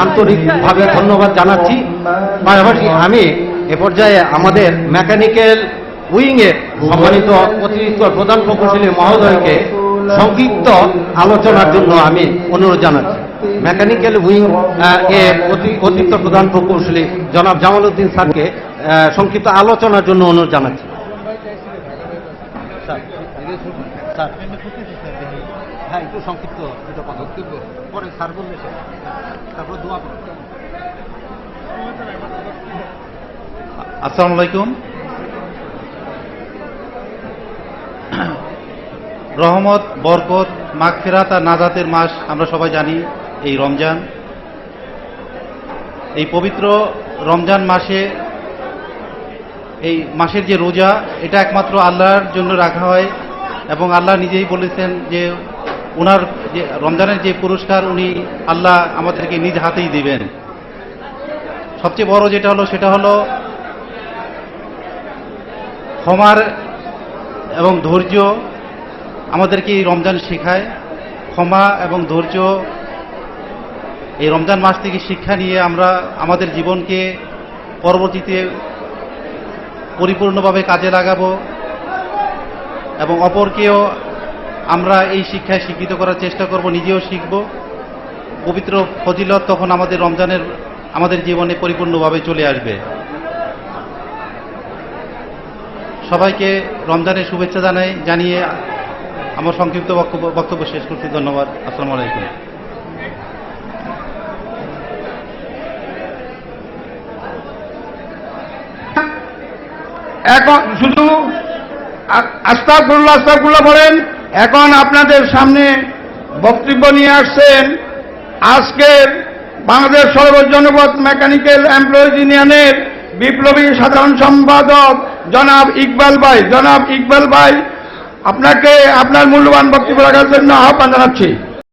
আন্তরিকভাবে ধন্যবাদ জানাচ্ছি। পাশাপাশি আমি এ পর্যায়ে আমাদের মেকানিক্যাল উইংয়ের সম্মানিত অতিরিক্ত প্রধান প্রকৌশলী মহোদয়কে সংক্ষিপ্ত আলোচনার জন্য আমি অনুরোধ জানাচ্ছি। মেকানিক্যাল উইং এর অতিরিক্ত প্রধান প্রকৌশলী জনাব জামাল উদ্দিন স্যারকে সংক্ষিপ্ত আলোচনার জন্য অনুরোধ জানাচ্ছি। হ্যাঁ একটু সংক্ষিপ্ত দুটো কথা পরে স্যার বললে তারপর দোয়া আসসালামু আলাইকুম। রহমত, বরকত, মাগফিরাত আর নাজাতের মাস আমরা সবাই জানি এই রমজান। এই পবিত্র রমজান মাসে, এই মাসের যে রোজা, এটা একমাত্র আল্লাহর জন্য রাখা হয়। এবং আল্লাহ নিজেই বলেছেন যে ওনার যে রমজানের যে পুরস্কার, উনি আল্লাহ আমাদেরকে নিজ হাতেই দিবেন। সবচেয়ে বড় যেটা হলো, সেটা হলো ক্ষমার এবং ধৈর্য আমাদেরকে এই রমজান শেখায়। ক্ষমা এবং ধৈর্য এই রমজান মাস থেকে শিক্ষা নিয়ে আমরা আমাদের জীবনকে পরবর্তীতে পরিপূর্ণভাবে কাজে লাগাবো। এবং অপরকেও আমরা এই শিক্ষায় শিক্ষিত করার চেষ্টা করব, নিজেও শিখব। পবিত্র ফজিলত তখন আমাদের রমজানের, আমাদের জীবনে পরিপূর্ণভাবে চলে আসবে। সবাইকে রমজানের শুভেচ্ছা জানাই, জানিয়ে আমার সংক্ষিপ্ত বক্তব্য শেষ করছি। ধন্যবাদ। আসসালামু আলাইকুম। এখন শুধু আস্তাকুল্লাহ আস্তাকুল্লাহ বলেন, এখন আপনাদের সামনে বক্তব্য নিয়ে আসছেন আজকের বাংলাদেশ সর্বজনপথ মেকানিক্যাল এমপ্লয়িজ ইউনিয়নের বিপ্লবী সাধারণ সম্পাদক জনাব ইকবাল ভাই। জনাব ইকবাল ভাই, আপনাকে আপনার মূল্যবান বক্তব্য রাখার জন্য আহ্বান জানাচ্ছি।